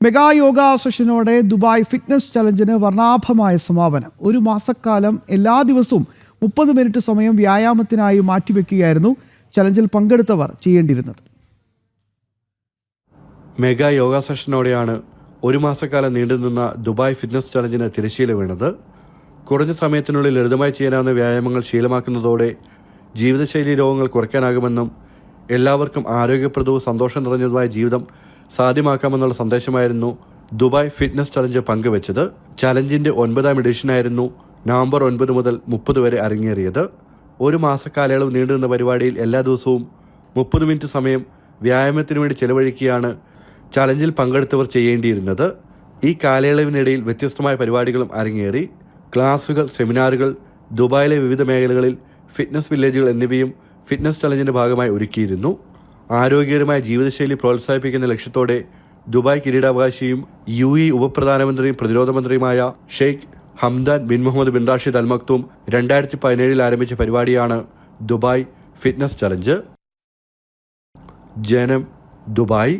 Mega yoga സെഷനോടെ Dubai fitness ചലഞ്ചിന് വർണാഭമായ സമാപനം. ഒരു മാസക്കാലം എല്ലാ ദിവസവും മുപ്പത് മിനിറ്റ് സമയം വ്യായാമത്തിനായി മാറ്റിവെക്കുകയായിരുന്നു ചലഞ്ചിൽ പങ്കെടുത്തവർ ചെയ്യേണ്ടിയിരുന്നത്. മെഗാ യോഗ സെഷനോടെയാണ് ഒരു മാസക്കാലം നീണ്ടുനിന്ന ദുബായ് ഫിറ്റ്നസ് ചലഞ്ചിന് തിരശ്ശീല വീണത്. കുറഞ്ഞ സമയത്തിനുള്ളിൽ ലളിതമായി ചെയ്യാനാവുന്ന വ്യായാമങ്ങൾ ശീലമാക്കുന്നതോടെ ജീവിതശൈലി രോഗങ്ങൾ കുറയ്ക്കാനാകുമെന്നും എല്ലാവർക്കും ആരോഗ്യപ്രദവും സന്തോഷം നിറഞ്ഞതുമായ ജീവിതം സാധ്യമാക്കാമെന്നുള്ള സന്ദേശമായിരുന്നു ദുബായ് ഫിറ്റ്നസ് ചലഞ്ച് പങ്കുവച്ചത്. ചലഞ്ചിന്റെ ഒൻപതാം എഡിഷനായിരുന്നു നവംബർ ഒൻപത് മുതൽ മുപ്പത് വരെ അരങ്ങേറിയത്. ഒരു മാസക്കാലയളവ് നീണ്ടുനിന്ന പരിപാടിയിൽ എല്ലാ ദിവസവും മുപ്പത് മിനിറ്റ് സമയം വ്യായാമത്തിനു വേണ്ടി ചെലവഴിക്കുകയാണ് ചലഞ്ചിൽ പങ്കെടുത്തവർ ചെയ്യേണ്ടിയിരുന്നത്. ഈ കാലയളവിനിടയിൽ വ്യത്യസ്തമായ പരിപാടികളും അരങ്ങേറി. ക്ലാസുകൾ സെമിനാറുകൾ ദുബായിലെ വിവിധ മേഖലകളിൽ ഫിറ്റ്നസ് വില്ലേജുകൾ എന്നിവയും ഫിറ്റ്നസ് ചലഞ്ചിന്റെ ഭാഗമായി ഒരുക്കിയിരുന്നു. ആരോഗ്യകരമായ ജീവിതശൈലി പ്രോത്സാഹിപ്പിക്കുന്ന ലക്ഷ്യത്തോടെ ദുബായ് കിരീടാവകാശിയും യു ഇ ഉപപ്രധാനമന്ത്രിയും പ്രതിരോധ മന്ത്രിയുമായ Sheikh Hamdan bin Mohammed bin Rashid Al Maktoum രണ്ടായിരത്തി പതിനേഴിൽ ആരംഭിച്ച പരിപാടിയാണ് ദുബായ് ഫിറ്റ്നസ് ചലഞ്ച്. ജനം ദുബായ്